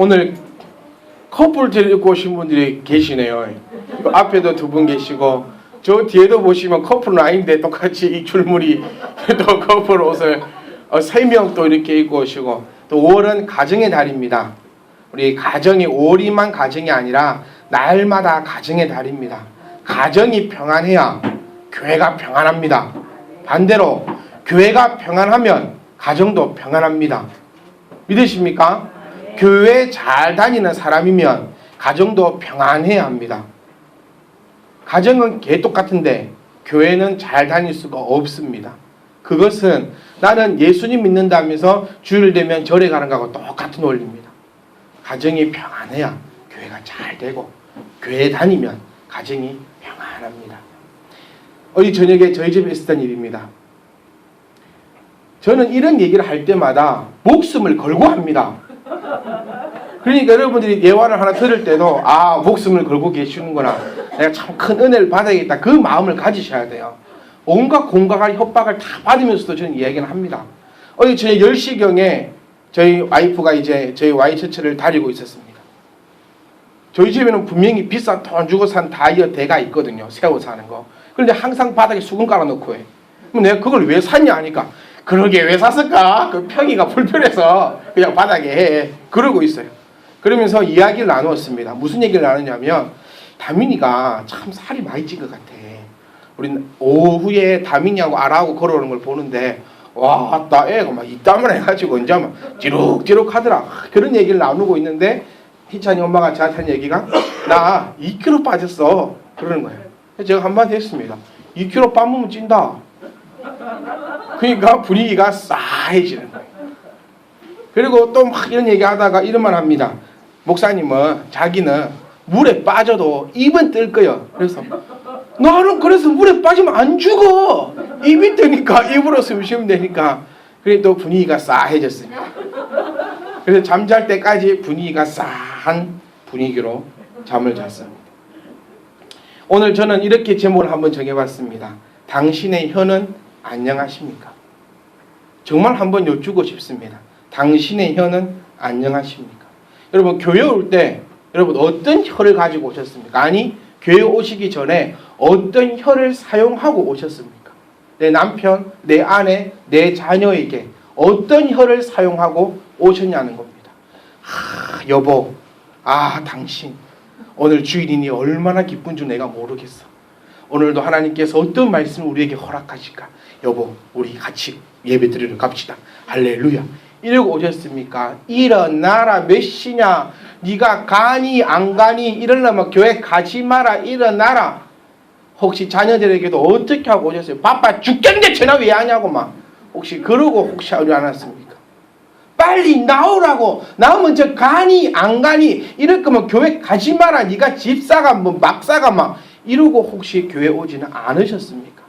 오늘 커플 데리고 오신 분들이 계시네요. 그 앞에도 두 분 계시고 저 뒤에도 보시면 커플은 아닌데 똑같이 이 줄무늬 또 커플 옷을 어, 세명 또 이렇게 입고 오시고 또 5월은 가정의 달입니다. 우리 가정이 5월이만 가정이 아니라 날마다 가정의 달입니다. 가정이 평안해야 교회가 평안합니다. 반대로 교회가 평안하면 가정도 평안합니다. 믿으십니까? 교회 잘 다니는 사람이면 가정도 평안해야 합니다. 가정은 개 똑같은데 교회는 잘 다닐 수가 없습니다. 그것은 나는 예수님 믿는다면서 주일 되면 절에 가는 거하고 똑같은 원리입니다. 가정이 평안해야 교회가 잘 되고 교회 다니면 가정이 평안합니다. 어제 저녁에 저희 집에 있었던 일입니다. 저는 이런 얘기를 할 때마다 목숨을 걸고 합니다. 그러니까 여러분들이 예화를 하나 들을 때도 아 목숨을 걸고 계시는구나. 내가 참 큰 은혜를 받아야겠다. 그 마음을 가지셔야 돼요. 온갖 공각할 협박을 다 받으면서도 저는 이야기를 합니다. 어제 저녁 10시경에 저희 와이프가 이제 저희 와이처치를 다리고 있었습니다. 저희 집에는 분명히 비싼 돈 주고 산 다이어 대가 있거든요. 새우 사는 거. 그런데 항상 바닥에 수건 깔아놓고 해. 그럼 내가 그걸 왜 샀냐 하니까 그러게 왜 샀을까? 그 평이가 불편해서 그냥 바닥에 해. 그러고 있어요 그러면서 이야기를 나누었습니다. 무슨 얘기를 나누냐면 다민이가 참 살이 많이 찐 것 같아. 우리 오후에 다민이하고 아라하고 걸어오는 걸 보는데 와, 나 애가 막 이땀을 해가지고 이제 막 지룩지룩 하더라. 그런 얘기를 나누고 있는데 희찬이 엄마가 저한테 한 얘기가 나 2kg 빠졌어. 그러는 거예요. 제가 한마디 했습니다. 2kg 빠면 찐다. 그러니까 분위기가 싸해지는 거예요. 그리고 또 막 이런 얘기 하다가 이런 말 합니다. 목사님은 자기는 물에 빠져도 입은 뜰 거요. 그래서 나는 그래서 물에 빠지면 안 죽어. 입이 뜨니까 입으로 숨 쉬면 되니까. 그래 또 분위기가 싸해졌습니다. 그래서 잠잘 때까지 분위기가 싸한 분위기로 잠을 잤습니다. 오늘 저는 이렇게 제목을 한번 정해봤습니다. 당신의 혀는 안녕하십니까? 정말 한번 여쭈고 싶습니다. 당신의 혀는 안녕하십니까? 여러분 교회 올 때 여러분 어떤 혀를 가지고 오셨습니까? 아니 교회 오시기 전에 어떤 혀를 사용하고 오셨습니까? 내 남편, 내 아내, 내 자녀에게 어떤 혀를 사용하고 오셨냐는 겁니다. 아, 여보, 아 당신 오늘 주일이니 얼마나 기쁜 줄 내가 모르겠어. 오늘도 하나님께서 어떤 말씀을 우리에게 허락하실까? 여보, 우리 같이 예배 드리러 갑시다. 할렐루야. 이러고 오셨습니까? 일어나라 몇 시냐? 네가 가니 안 가니 이러려면 교회 가지 마라 일어나라. 혹시 자녀들에게도 어떻게 하고 오셨어요? 바빠 죽겠는데 전화 왜 하냐고 막 혹시 그러고 혹시 하지 않았습니까? 빨리 나오라고 나오면 저 가니 안 가니 이럴 거면 교회 가지 마라 네가 집사가 뭐 막사가 막 이러고 혹시 교회 오지는 않으셨습니까?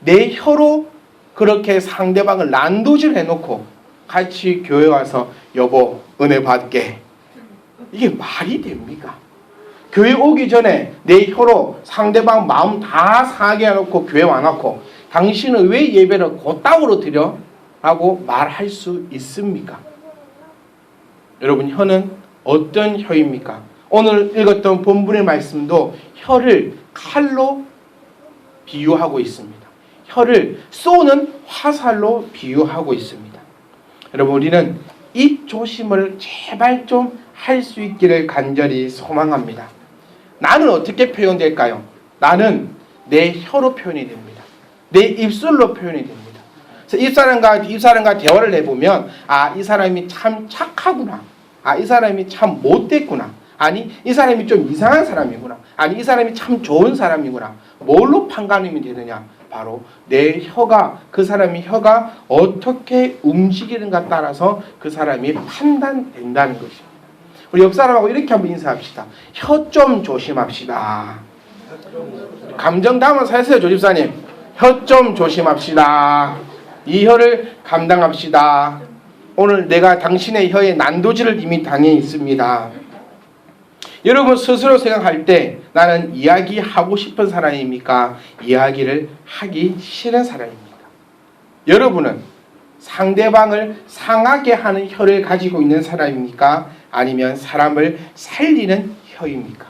내 혀로 그렇게 상대방을 난도질 해놓고 같이 교회 와서 여보 은혜 받게 이게 말이 됩니까? 교회 오기 전에 내 혀로 상대방 마음 다 상하게 해놓고 교회 와놓고 당신은 왜 예배를 곧땅으로 드려? 라고 말할 수 있습니까? 여러분 혀는 어떤 혀입니까? 오늘 읽었던 본문의 말씀도 혀를 칼로 비유하고 있습니다. 혀를 쏘는 화살로 비유하고 있습니다. 여러분 우리는 입 조심을 제발 좀 할 수 있기를 간절히 소망합니다. 나는 어떻게 표현될까요? 나는 내 혀로 표현이 됩니다. 내 입술로 표현이 됩니다. 그래서 입사람과 입사람과 대화를 해보면 아 이 사람이 참 착하구나. 아 이 사람이 참 못됐구나. 아니 이 사람이 좀 이상한 사람이구나. 아니 이 사람이 참 좋은 사람이구나. 뭘로 판가름이 되느냐? 바로 내 혀가 그 사람의 혀가 어떻게 움직이는가 따라서 그 사람이 판단된다는 것입니다. 우리 옆 사람하고 이렇게 한번 인사합시다. 혀 좀 조심합시다. 감정 담아서 하세요, 조집사님. 혀 좀 조심합시다. 이 혀를 감당합시다. 오늘 내가 당신의 혀에 난도질을 이미 당해 있습니다. 여러분 스스로 생각할 때 나는 이야기하고 싶은 사람입니까? 이야기를 하기 싫은 사람입니까? 여러분은 상대방을 상하게 하는 혀를 가지고 있는 사람입니까? 아니면 사람을 살리는 혀입니까?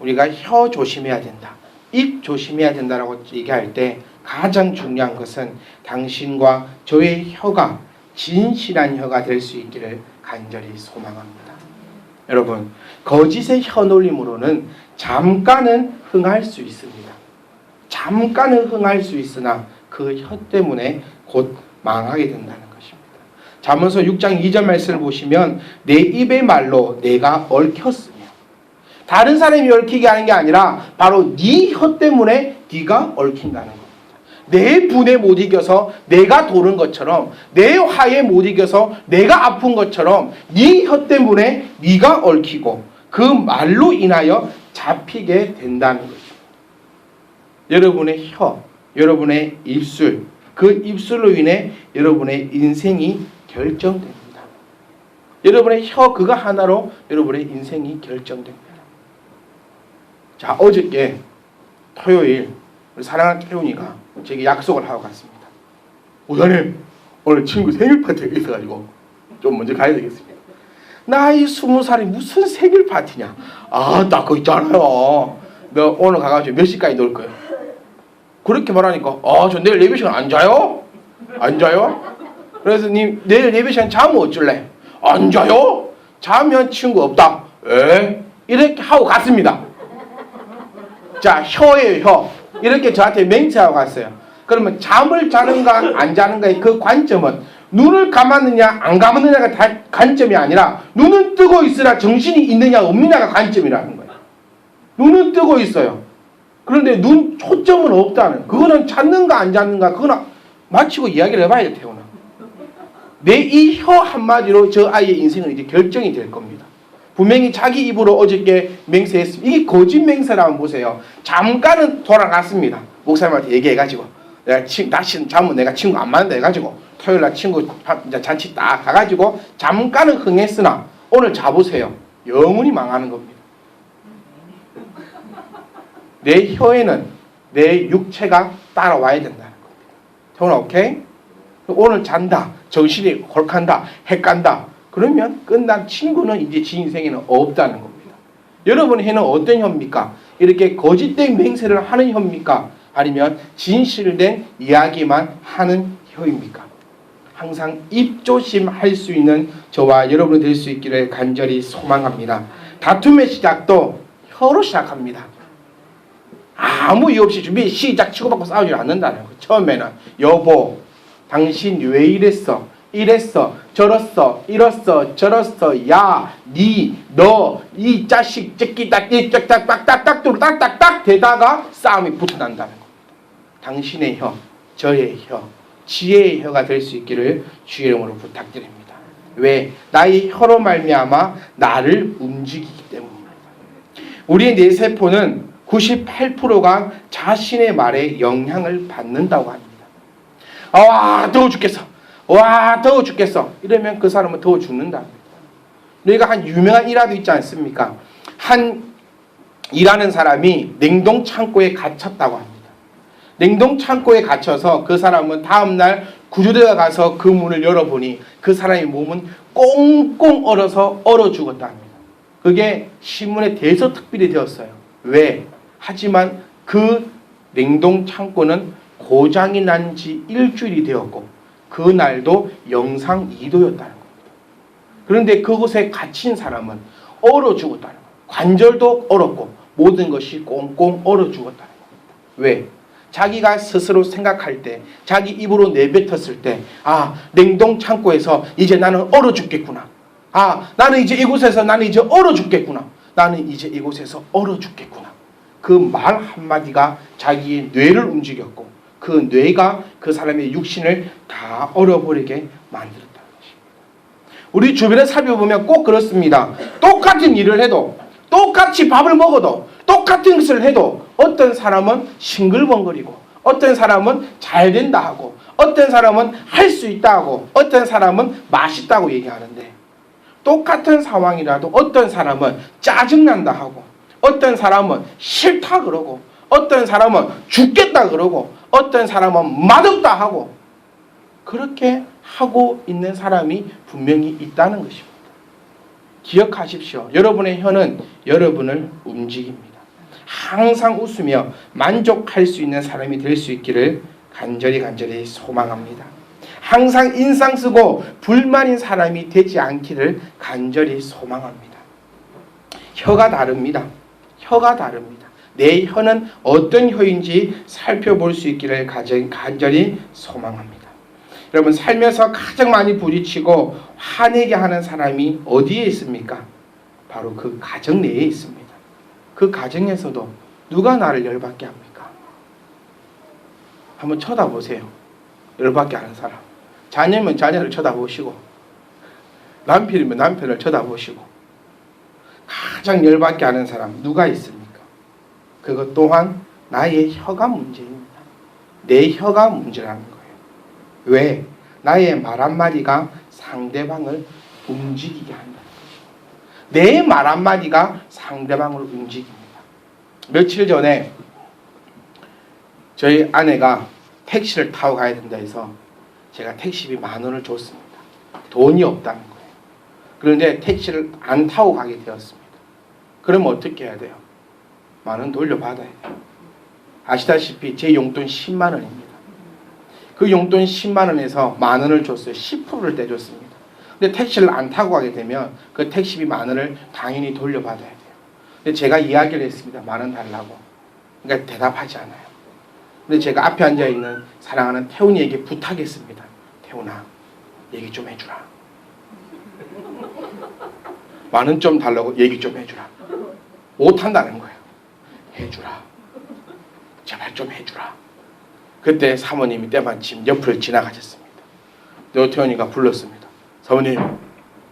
우리가 혀 조심해야 된다. 입 조심해야 된다라고 얘기할 때 가장 중요한 것은 당신과 저의 혀가 진실한 혀가 될 수 있기를 간절히 소망합니다. 여러분, 거짓의 혀 놀림으로는 잠깐은 흥할 수 있습니다. 잠깐은 흥할 수 있으나 그 혀 때문에 곧 망하게 된다는 것입니다. 잠언서 6장 2절 말씀을 보시면 내 입의 말로 내가 얽혔으며 다른 사람이 얽히게 하는 게 아니라 바로 네 혀 때문에 네가 얽힌다는 겁니다. 내 분에 못 이겨서 내가 도는 것처럼 내 화에 못 이겨서 내가 아픈 것처럼 네 혀 때문에 네가 얽히고 그 말로 인하여 잡히게 된다는 것입니다. 여러분의 혀, 여러분의 입술, 그 입술로 인해 여러분의 인생이 결정됩니다. 여러분의 혀 그거 하나로 여러분의 인생이 결정됩니다. 자 어저께 토요일 우리 사랑하는 태훈이가 제게 약속을 하고 갔습니다. 오사님 오늘 친구 생일 파티가 있어가지고 좀 먼저 가야 되겠습니다. 나이 스무 살이 무슨 생일 파티냐? 아 나 그거 있잖아요. 너 오늘 가가지고 몇 시까지 놀 거예요? 그렇게 말하니까 아 저 내일 예배 시간 안 자요? 안 자요? 그래서 님 내일 예배 시간 자면 어쩔래? 안 자요? 자면 친구 없다. 에? 이렇게 하고 갔습니다. 자 혀예요 혀. 이렇게 저한테 맹세하고 갔어요. 그러면 잠을 자는가 안 자는가의 그 관점은 눈을 감았느냐 안 감았느냐가 다 관점이 아니라 눈은 뜨고 있으나 정신이 있느냐 없느냐가 관점이라는 거예요. 눈은 뜨고 있어요. 그런데 눈 초점은 없다는 그거는 찾는가 안 찾는가 그거는 마치고 이야기를 해봐야 돼 태우나 내이 혀 한마디로 저 아이의 인생은 이제 결정이 될 겁니다 분명히 자기 입으로 어저께 맹세했습니다 이게 거짓 맹세라면 보세요 잠깐은 돌아갔습니다 목사님한테 얘기해가지고 내가 친, 다시 잠은 내가 친구 안 만난다 해가지고 토요일 날 친구 이제 잔치 딱 가가지고 잠깐은 흥했으나 오늘 자보세요 영원히 망하는 겁니다 내 혀에는 내 육체가 따라와야 된다는 겁니다. 태훈아 오케이? 오늘 잔다. 정신이 홀간다. 핵간다. 그러면 끝난 친구는 이제 지 인생에는 없다는 겁니다. 여러분의 혀는 어떤 혀입니까? 이렇게 거짓된 맹세를 하는 혀입니까? 아니면 진실된 이야기만 하는 혀입니까? 항상 입조심할 수 있는 저와 여러분이 될 수 있기를 간절히 소망합니다. 다툼의 시작도 혀로 시작합니다. 아무 이유 없이 준비 시작 치고받고 싸우지 않는다는 거. 처음에는 여보, 당신 왜 이랬어? 이랬어, 저랬어, 이랬어, 저랬어, 야, 니, 너, 이 자식, 째끼, 딱끼, 딱딱딱딱딱, 딱딱딱 되다가 싸움이 붙어난다는 거. 당신의 혀, 저의 혀, 지혜의 혀가 될 수 있기를 주의 이름으로 부탁드립니다. 왜? 나의 혀로 말미암아 나를 움직이기 때문입니다. 우리의 뇌세포는 98%가 자신의 말에 영향을 받는다고 합니다. 아, 와, 더워 죽겠어. 와, 더워 죽겠어. 이러면 그 사람은 더워 죽는다. 우리가 한 유명한 일화도 있지 않습니까? 한 일하는 사람이 냉동 창고에 갇혔다고 합니다. 냉동 창고에 갇혀서 그 사람은 다음날 구조대가 가서 그 문을 열어보니 그 사람의 몸은 꽁꽁 얼어서 얼어 죽었다 합니다. 그게 신문에 대서 특필이 되었어요. 왜? 하지만 그 냉동 창고는 고장이 난 지 일주일이 되었고 그날도 영상 2도였다는 겁니다. 그런데 그곳에 갇힌 사람은 얼어 죽었다는 거예요. 관절도 얼었고 모든 것이 꽁꽁 얼어 죽었다는 겁니다. 왜? 자기가 스스로 생각할 때, 자기 입으로 내뱉었을 때, 아, 냉동 창고에서 이제 나는 얼어 죽겠구나. 아, 나는 이제 이곳에서 나는 이제 얼어 죽겠구나. 나는 이제 이곳에서 얼어 죽겠구나. 그 말 한마디가 자기의 뇌를 움직였고 그 뇌가 그 사람의 육신을 다 얼어버리게 만들었다는 것입니다. 우리 주변에 살펴보면 꼭 그렇습니다. 똑같은 일을 해도 똑같이 밥을 먹어도 똑같은 것을 해도 어떤 사람은 싱글벙거리고 어떤 사람은 잘 된다 하고 어떤 사람은 할 수 있다 하고 어떤 사람은 맛있다고 얘기하는데 똑같은 상황이라도 어떤 사람은 짜증난다 하고 어떤 사람은 싫다 그러고 어떤 사람은 죽겠다 그러고 어떤 사람은 맛없다 하고 그렇게 하고 있는 사람이 분명히 있다는 것입니다. 기억하십시오. 여러분의 혀는 여러분을 움직입니다. 항상 웃으며 만족할 수 있는 사람이 될 수 있기를 간절히 간절히 소망합니다. 항상 인상 쓰고 불만인 사람이 되지 않기를 간절히 소망합니다. 혀가 다릅니다. 혀가 다릅니다. 내 혀는 어떤 혀인지 살펴볼 수 있기를 간절히 소망합니다. 여러분 살면서 가장 많이 부딪히고 화내게 하는 사람이 어디에 있습니까? 바로 그 가정 내에 있습니다. 그 가정에서도 누가 나를 열받게 합니까? 한번 쳐다보세요. 열받게 하는 사람. 자녀면 자녀를 쳐다보시고 남편이면 남편을 쳐다보시고 가장 열받게 하는 사람 누가 있습니까? 그것 또한 나의 혀가 문제입니다. 내 혀가 문제라는 거예요. 왜? 나의 말 한마디가 상대방을 움직이게 거죠. 내말 한마디가 상대방을 움직입니다. 며칠 전에 저희 아내가 택시를 타고 가야 된다 해서 제가 택시비 만 원을 줬습니다. 돈이 없다는 거예요. 그런데 택시를 안 타고 가게 되었습니다. 그럼 어떻게 해야 돼요? 만 원 돌려받아야 돼요. 아시다시피 제 용돈 10만 원입니다. 그 용돈 10만 원에서 만 원을 줬어요. 10%를 떼줬습니다. 근데 택시를 안 타고 가게 되면 그 택시비 만 원을 당연히 돌려받아야 돼요. 근데 제가 이야기를 했습니다. 만 원 달라고. 그러니까 대답하지 않아요. 근데 제가 앞에 앉아 있는 사랑하는 태훈이에게 부탁했습니다. 태훈아, 얘기 좀 해주라. 만 원 좀 달라고 얘기 좀 해주라. 못 한다는 거예요. 해주라. 제발 좀 해주라. 그때 사모님이 때마침 옆을 지나가셨습니다. 노태원이가 불렀습니다. 사모님,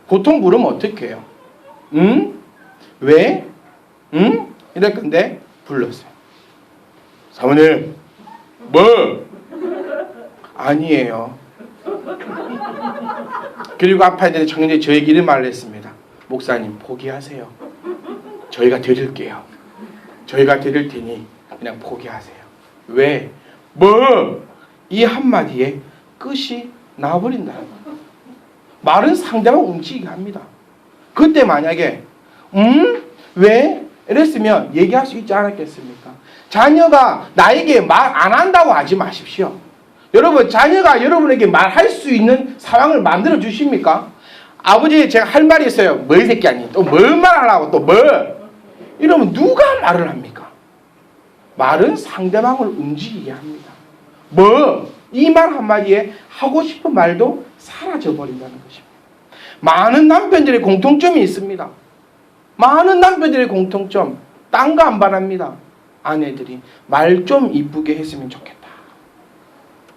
보통 부르면 어떻게 해요? 응? 왜? 응? 이럴 건데 불렀어요. 사모님, 뭐? 아니에요. 그리고 아파야 되는 청년이 저에게 이런 말을 했습니다. 목사님, 포기하세요. 저희가 드릴게요. 저희가 드릴 테니 그냥 포기하세요. 왜? 뭐? 이 한마디에 끝이 나버린다는 거예요. 말은 상대방 움직이게 합니다. 그때 만약에 음? 왜? 이랬으면 얘기할 수 있지 않았겠습니까? 자녀가 나에게 말 안 한다고 하지 마십시오. 여러분 자녀가 여러분에게 말할 수 있는 상황을 만들어 주십니까? 아버지 제가 할 말이 있어요. 뭐 이 새끼 아니? 또 뭘 말하려고 또 뭘? 이러면 누가 말을 합니까? 말은 상대방을 움직이게 합니다. 뭐? 이 말 한마디에 하고 싶은 말도 사라져 버린다는 것입니다. 많은 남편들의 공통점이 있습니다. 많은 남편들의 공통점 딴 거 안 바랍니다. 아내들이 말 좀 이쁘게 했으면 좋겠다.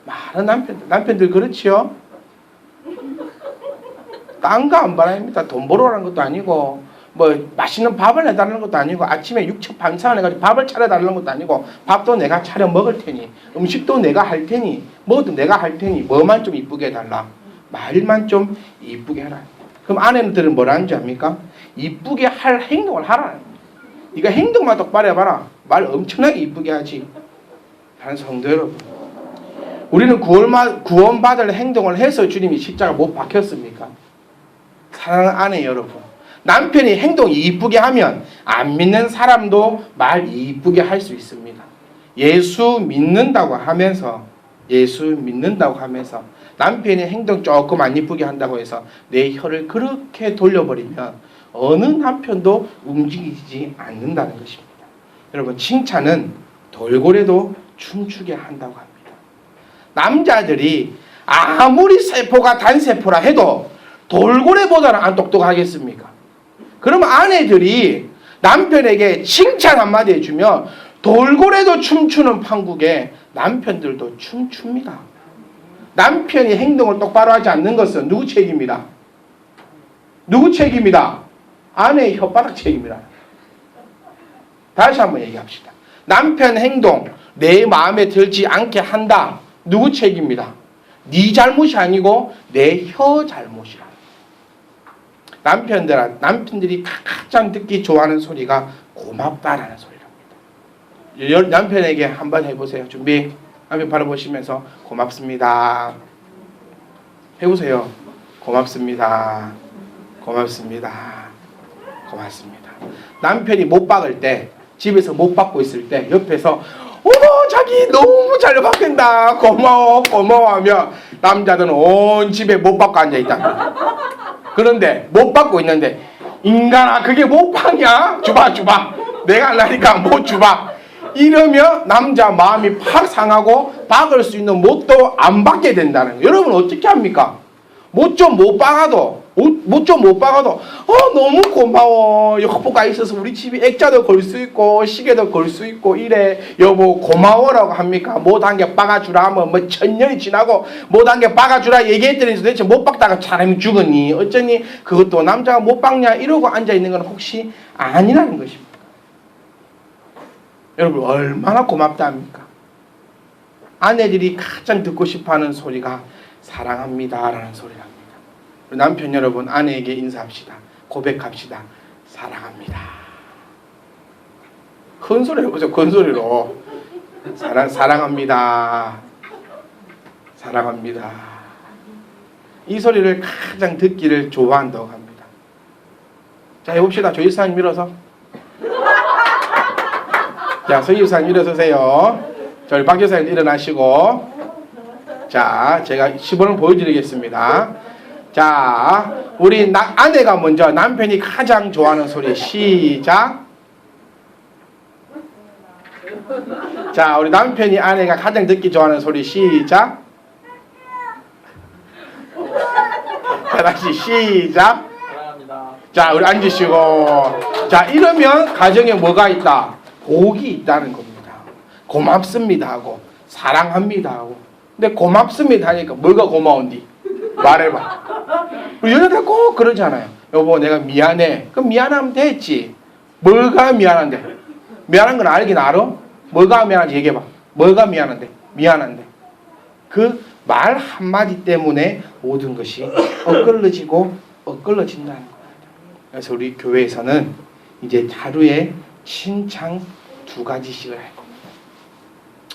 많은 남편들 남편들 그렇지요? 딴 거 안 바랍니다. 돈 벌어라는 것도 아니고 뭐 맛있는 밥을 해달라는 것도 아니고 아침에 육첩 반찬을 해가지고 밥을 차려달라는 것도 아니고 밥도 내가 차려 먹을 테니 음식도 내가 할 테니 뭐도 내가 할 테니 뭐만 좀 이쁘게 해달라. 말만 좀 이쁘게 해라. 그럼 아내들은 뭐라는 줄 압니까? 이쁘게 할 행동을 하라. 네가 행동만 똑바로 해봐라. 말 엄청나게 이쁘게 하지. 하는 성도 여러분 우리는 구원받을 행동을 해서 주님이 십자가 못 박혔습니까? 사랑하는 아내 여러분 남편이 행동 이쁘게 하면 안 믿는 사람도 말 이쁘게 할 수 있습니다. 예수 믿는다고 하면서 예수 믿는다고 하면서 남편이 행동 조금 안 이쁘게 한다고 해서 내 혀를 그렇게 돌려버리면 어느 남편도 움직이지 않는다는 것입니다. 여러분 칭찬은 돌고래도 춤추게 한다고 합니다. 남자들이 아무리 세포가 단세포라 해도 돌고래보다는 안 똑똑하겠습니까? 그럼 아내들이 남편에게 칭찬 한마디 해주면 돌고래도 춤추는 판국에 남편들도 춤춥니다. 남편이 행동을 똑바로 하지 않는 것은 누구 책임이다? 누구 책임이다? 아내의 혓바닥 책임이다. 다시 한번 얘기합시다. 남편 행동 내 마음에 들지 않게 한다. 누구 책임이다? 네 잘못이 아니고 내 혀 잘못이라. 남편들 남편들이 가장 듣기 좋아하는 소리가 고맙다라는 소리랍니다. 여- 남편에게 한번 해보세요. 준비. 남편 바로 보시면서 고맙습니다. 해보세요. 고맙습니다. 고맙습니다. 고맙습니다. 남편이 못 박을 때 집에서 못 받고 있을 때 옆에서 어머 자기 너무 잘 바뀐다 고마워 고마워 하며 남자들은 온 집에 못 받고 앉아 있다. 그런데 못 받고 있는데 인간아 그게 못 박냐? 주봐 주봐 내가 하려니까 못 주봐. 이러면 남자 마음이 팍 상하고 박을 수 있는 못도 안 받게 된다는 거예요. 여러분 어떻게 합니까? 못 좀 못 박아도 못 좀 못 박아도 어 너무 고마워. 여보가 있어서 우리 집이 액자도 걸 수 있고 시계도 걸 수 있고 이래. 여보 고마워라고 합니까? 못한 게 박아주라 하면 뭐 천년이 지나고 못한 게 박아주라 얘기했더니 도대체 못 박다가 사람이 죽었니? 어쩌니? 그것도 남자가 못 박냐? 이러고 앉아 있는 건 혹시 아니라는 것입니다 여러분 얼마나 고맙다 합니까? 아내들이 가장 듣고 싶어하는 소리가 사랑합니다라는 소리랍니다. 남편 여러분 아내에게 인사합시다. 고백합시다. 사랑합니다. 큰 소리로 보죠. 큰 소리로 사랑 사랑합니다. 사랑합니다. 이 소리를 가장 듣기를 좋아한다고 합니다. 자 해봅시다. 조이사님 밀어서. 자 서희사님 일어서세요. 저희 박 교사님 일어나시고. 자, 제가 시범을 보여드리겠습니다. 자, 우리 나, 아내가 먼저 남편이 가장 좋아하는 소리 시작. 자, 우리 남편이 아내가 가장 듣기 좋아하는 소리 시작. 자, 다시 시작. 자, 우리 앉으시고. 자, 이러면 가정에 뭐가 있다? 복이 있다는 겁니다. 고맙습니다 하고, 사랑합니다 하고. 근데 고맙습니다 하니까 뭐가 고마운디? 말해봐. 우리 여자들 꼭 그러잖아요. 여보, 내가 미안해. 그럼 미안하면 됐지. 뭐가 미안한데? 미안한 건 알긴 알아? 뭐가 미안한지 얘기해봐. 뭐가 미안한데? 미안한데. 그 말 한마디 때문에 모든 것이 엇갈러지고 엇갈러진다는 거예요. 그래서 우리 교회에서는 이제 하루에 칭찬 두 가지씩을 할 겁니다.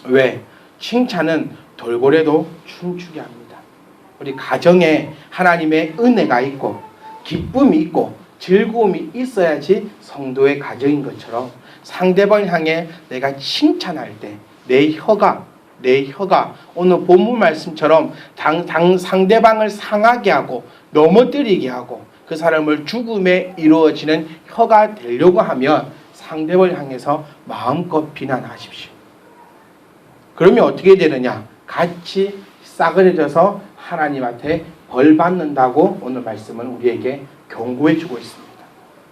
왜? 칭찬은 돌고래도 춤추게 합니다. 우리 가정에 하나님의 은혜가 있고 기쁨이 있고 즐거움이 있어야지 성도의 가정인 것처럼 상대방 향해 내가 칭찬할 때 내 혀가 내 혀가 오늘 본문 말씀처럼 당, 당 상대방을 상하게 하고 넘어뜨리게 하고 그 사람을 죽음에 이루어지는 혀가 되려고 하면 상대방을 향해서 마음껏 비난하십시오. 그러면 어떻게 되느냐? 같이 싸그려져서 하나님한테 벌 받는다고 오늘 말씀은 우리에게 경고해 주고 있습니다.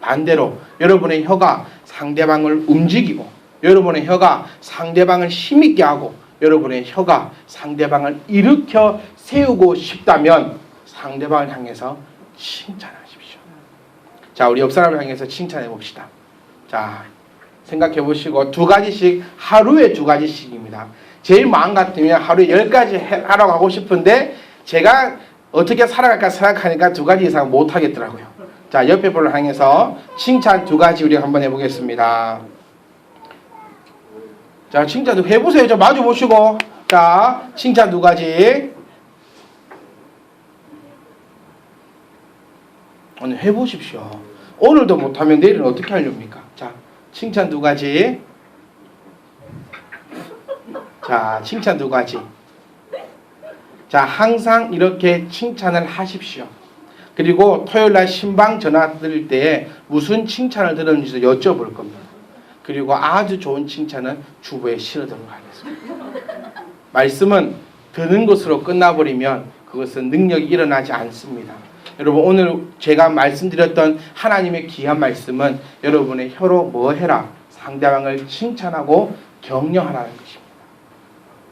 반대로 여러분의 혀가 상대방을 움직이고 여러분의 혀가 상대방을 힘있게 하고 여러분의 혀가 상대방을 일으켜 세우고 싶다면 상대방을 향해서 칭찬하십시오. 자, 우리 옆 사람을 향해서 칭찬해 봅시다. 자, 생각해 보시고 두 가지씩 하루에 두 가지씩입니다. 제일 마음 같으면 하루에 열 가지 해- 하라고 하고 싶은데 제가 어떻게 살아갈까 생각하니까 두 가지 이상 못 하겠더라고요. 자, 옆에 분을 향해서 칭찬 두 가지 우리 한번 해보겠습니다. 자, 칭찬 두 해보세요. 저 마주 보시고. 자, 칭찬 두 가지. 오늘 해보십시오. 오늘도 못하면 내일은 어떻게 하렵니까? 자, 칭찬 두 가지. 자, 칭찬 두 가지. 자, 항상 이렇게 칭찬을 하십시오. 그리고 토요일 날 신방 전화 드릴 때에 무슨 칭찬을 들었는지 여쭤볼 겁니다. 그리고 아주 좋은 칭찬은 주부에 실어도록 하겠습니다. 말씀은 드는 것으로 끝나버리면 그것은 능력이 일어나지 않습니다. 여러분 오늘 제가 말씀드렸던 하나님의 귀한 말씀은 여러분의 혀로 뭐 해라 상대방을 칭찬하고 격려하라는 것입니다.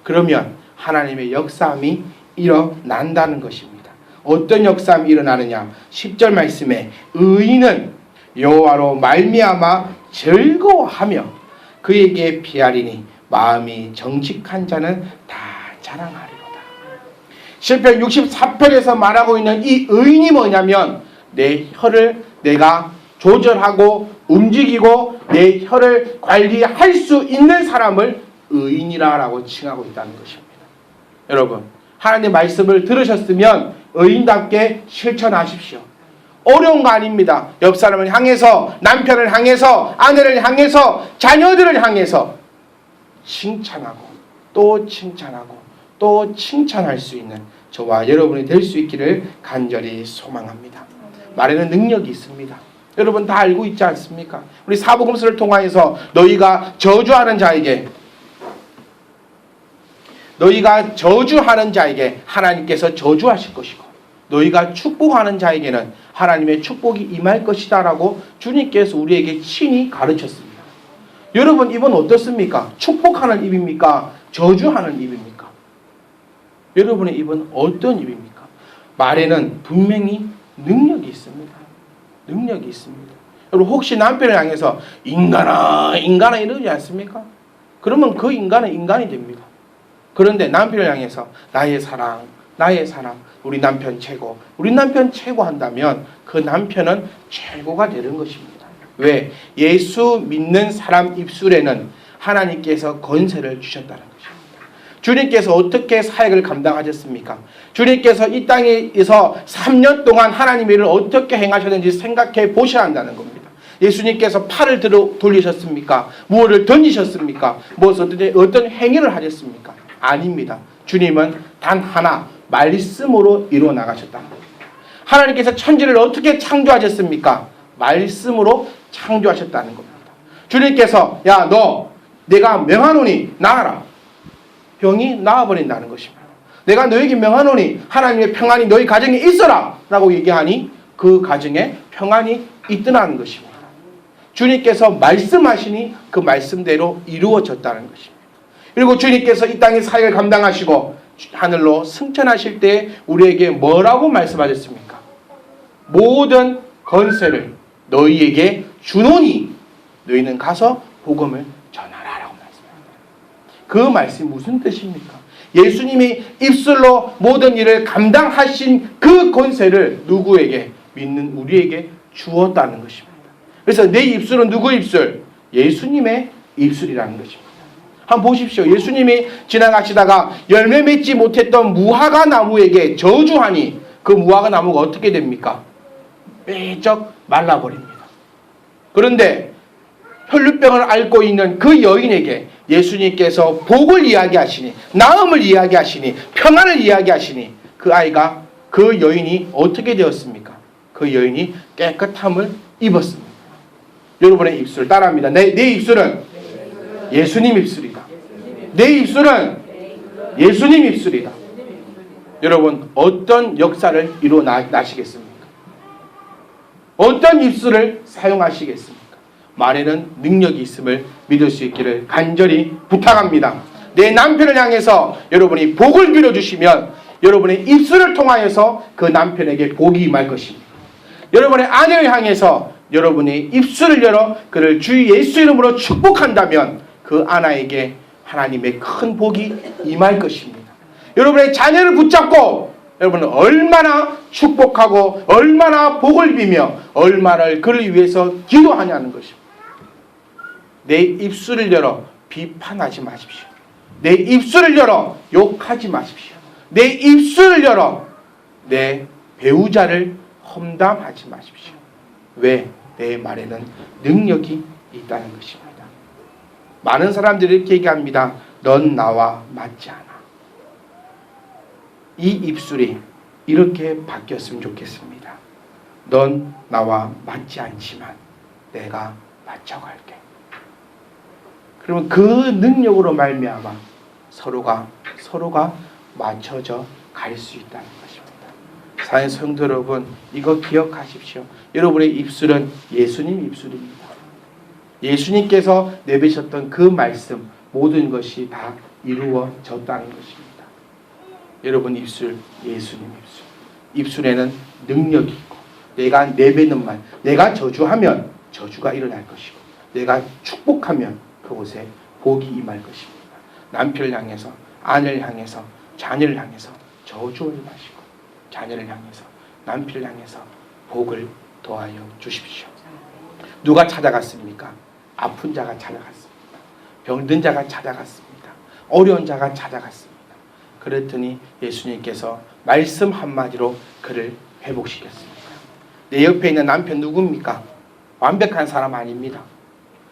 그러면 하나님의 역사함이 일어난다는 것입니다. 어떤 역사함이 일어나느냐? 10절 말씀에 의인은 여호와로 말미암아 즐거워하며 그에게 피하리니 마음이 정직한 자는 다 자랑하리로다. 시편 64편에서 말하고 있는 이 의인이 뭐냐면 내 혀를 내가 조절하고 움직이고 내 혀를 관리할 수 있는 사람을 의인이라고 칭하고 있다는 것입니다. 여러분, 하나님 말씀을 들으셨으면 의인답게 실천하십시오. 어려운 거 아닙니다. 옆 사람을 향해서 남편을 향해서 아내를 향해서 자녀들을 향해서 칭찬하고 또 칭찬하고 또 칭찬할 수 있는 저와 여러분이 될 수 있기를 간절히 소망합니다. 말에는 능력이 있습니다. 여러분 다 알고 있지 않습니까? 우리 사복음서를 통하여서 너희가 저주하는 자에게 너희가 저주하는 자에게 하나님께서 저주하실 것이고 너희가 축복하는 자에게는 하나님의 축복이 임할 것이다 라고 주님께서 우리에게 친히 가르쳤습니다. 여러분 입은 어떻습니까? 축복하는 입입니까? 저주하는 입입니까? 여러분의 입은 어떤 입입니까? 말에는 분명히 능력이 있습니다. 능력이 있습니다. 여러분 혹시 남편을 향해서 인간아 인간아 이러지 않습니까? 그러면 그 인간은 인간이 됩니다. 그런데 남편을 향해서 나의 사랑, 나의 사랑, 우리 남편 최고, 우리 남편 최고 한다면 그 남편은 최고가 되는 것입니다. 왜? 예수 믿는 사람 입술에는 하나님께서 건세를 주셨다는 것입니다. 주님께서 어떻게 사역을 감당하셨습니까? 주님께서 이 땅에서 3년 동안 하나님의 일을 어떻게 행하셨는지 생각해 보셔야 한다는 겁니다. 예수님께서 팔을 들어 돌리셨습니까? 무엇을 던지셨습니까? 어떤, 어떤 행위를 하셨습니까? 아닙니다. 주님은 단 하나 말씀으로 이루어 나가셨다는 겁니다. 하나님께서 천지를 어떻게 창조하셨습니까? 말씀으로 창조하셨다는 겁니다. 주님께서 야 너 내가 명하노니 나아라. 병이 나아버린다는 것입니다. 내가 너에게 명하노니 하나님의 평안이 너희 가정에 있어라 라고 얘기하니 그 가정에 평안이 있더라는 것입니다. 주님께서 말씀하시니 그 말씀대로 이루어졌다는 것입니다. 그리고 주님께서 이 땅의 사역을 감당하시고 하늘로 승천하실 때 우리에게 뭐라고 말씀하셨습니까? 모든 건세를 너희에게 주노니 너희는 가서 복음을 전하라라고 말씀합니다. 그 말씀이 무슨 뜻입니까? 예수님이 입술로 모든 일을 감당하신 그 권세를 누구에게 믿는 우리에게 주었다는 것입니다. 그래서 내 입술은 누구 입술? 예수님의 입술이라는 것입니다. 한번 보십시오. 예수님이 지나가시다가 열매 맺지 못했던 무화과 나무에게 저주하니 그 무화과 나무가 어떻게 됩니까? 빼쩍 말라버립니다. 그런데 혈류병을 앓고 있는 그 여인에게 예수님께서 복을 이야기하시니 나음을 이야기하시니 평안을 이야기하시니 그 아이가 그 여인이 어떻게 되었습니까? 그 여인이 깨끗함을 입었습니다. 여러분의 입술 따라합니다. 내, 내 입술은 예수님 입술이다. 내 입술은 예수님 입술이다. 여러분 어떤 역사를 이루어 나, 나시겠습니까? 어떤 입술을 사용하시겠습니까? 말에는 능력이 있음을 믿을 수 있기를 간절히 부탁합니다. 내 남편을 향해서 여러분이 복을 빌어주시면 여러분의 입술을 통하여서 그 남편에게 복이 임할 것입니다. 여러분의 아내를 향해서 여러분이 입술을 열어 그를 주 예수 이름으로 축복한다면 그 아나에게 하나님의 큰 복이 임할 것입니다. 여러분의 자녀를 붙잡고 여러분은 얼마나 축복하고 얼마나 복을 비며 얼마나 그를 위해서 기도하냐는 것입니다. 내 입술을 열어 비판하지 마십시오. 내 입술을 열어 욕하지 마십시오. 내 입술을 열어 내 배우자를 험담하지 마십시오. 왜? 내 말에는 능력이 있다는 것입니다. 많은 사람들이 이렇게 얘기합니다. 넌 나와 맞지 않아. 이 입술이 이렇게 바뀌었으면 좋겠습니다. 넌 나와 맞지 않지만 내가 맞춰갈게. 그러면 그 능력으로 말미암아 서로가 서로가 맞춰져 갈 수 있다는 것입니다. 사연 성도 여러분 이거 기억하십시오. 여러분의 입술은 예수님 입술입니다. 예수님께서 내뱉으셨던 그 말씀 모든 것이 다 이루어졌다는 것입니다. 여러분 입술 예수님 입술. 입술에는 능력이 있고 내가 내뱉는 말, 내가 저주하면 저주가 일어날 것이고 내가 축복하면 그곳에 복이 임할 것입니다. 남편을 향해서 아내를 향해서 자녀를 향해서 저주를 마시고 자녀를 향해서 남편을 향해서 복을 더하여 주십시오. 누가 찾아갔습니까? 아픈 자가 찾아갔습니다. 병든 자가 찾아갔습니다. 어려운 자가 찾아갔습니다. 그랬더니 예수님께서 말씀 한마디로 그를 회복시켰습니다. 내 옆에 있는 남편 누굽니까? 완벽한 사람 아닙니다.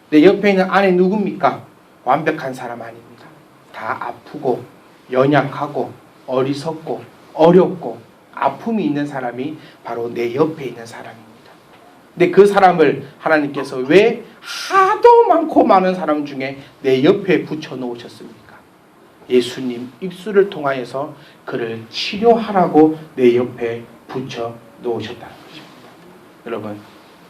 내 옆에 있는 아내 누굽니까? 완벽한 사람 아닙니다. 다 아프고 연약하고 어리석고 어렵고 아픔이 있는 사람이 바로 내 옆에 있는 사람입니다. 근데 그 사람을 하나님께서 왜 하도 많고 많은 사람 중에 내 옆에 붙여 놓으셨습니까? 예수님 입술을 통하여서 그를 치료하라고 내 옆에 붙여 놓으셨다는 것입니다. 여러분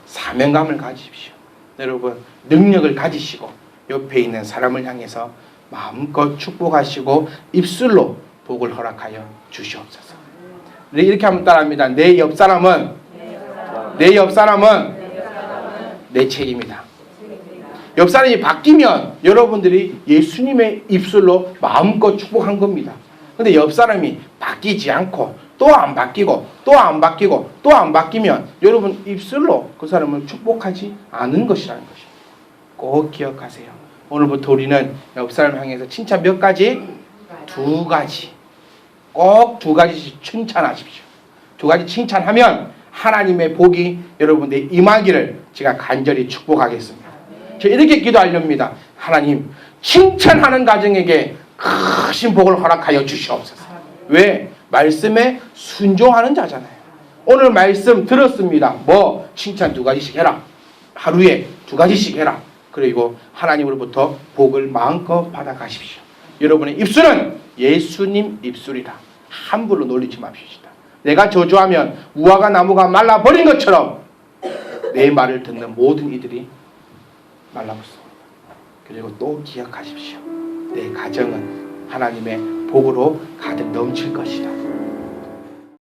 사명감을 가지십시오. 여러분 능력을 가지시고 옆에 있는 사람을 향해서 마음껏 축복하시고 입술로 복을 허락하여 주시옵소서. 네, 이렇게 하면 따라합니다. 내 옆 사람은 내 옆 사람은 내 책임이다. 옆 사람이 바뀌면 여러분들이 예수님의 입술로 마음껏 축복한 겁니다. 근데 옆 사람이 바뀌지 않고 또 안 바뀌고 또 안 바뀌고 또 안 바뀌면 여러분 입술로 그 사람을 축복하지 않은 것이라는 것입니다. 꼭 기억하세요. 오늘부터 우리는 옆 사람 향해서 칭찬 몇 가지? 두 가지. 꼭 두 가지씩 칭찬하십시오. 두 가지 칭찬하면 하나님의 복이 여러분들 임하기를 제가 간절히 축복하겠습니다. 저 이렇게 기도하렵니다. 하나님 칭찬하는 가정에게 크신 복을 허락하여 주시옵소서. 왜? 말씀에 순종하는 자잖아요. 오늘 말씀 들었습니다. 뭐 칭찬 두 가지씩 해라. 하루에 두 가지씩 해라. 그리고 하나님으로부터 복을 마음껏 받아가십시오. 여러분의 입술은 예수님 입술이다. 함부로 놀리지 맙시다. 내가 저주하면 무화과 나무가 말라버린 것처럼 내 말을 듣는 모든 이들이 말라붙습니다. 그리고 또 기억하십시오. 내 가정은 하나님의 복으로 가득 넘칠 것이다.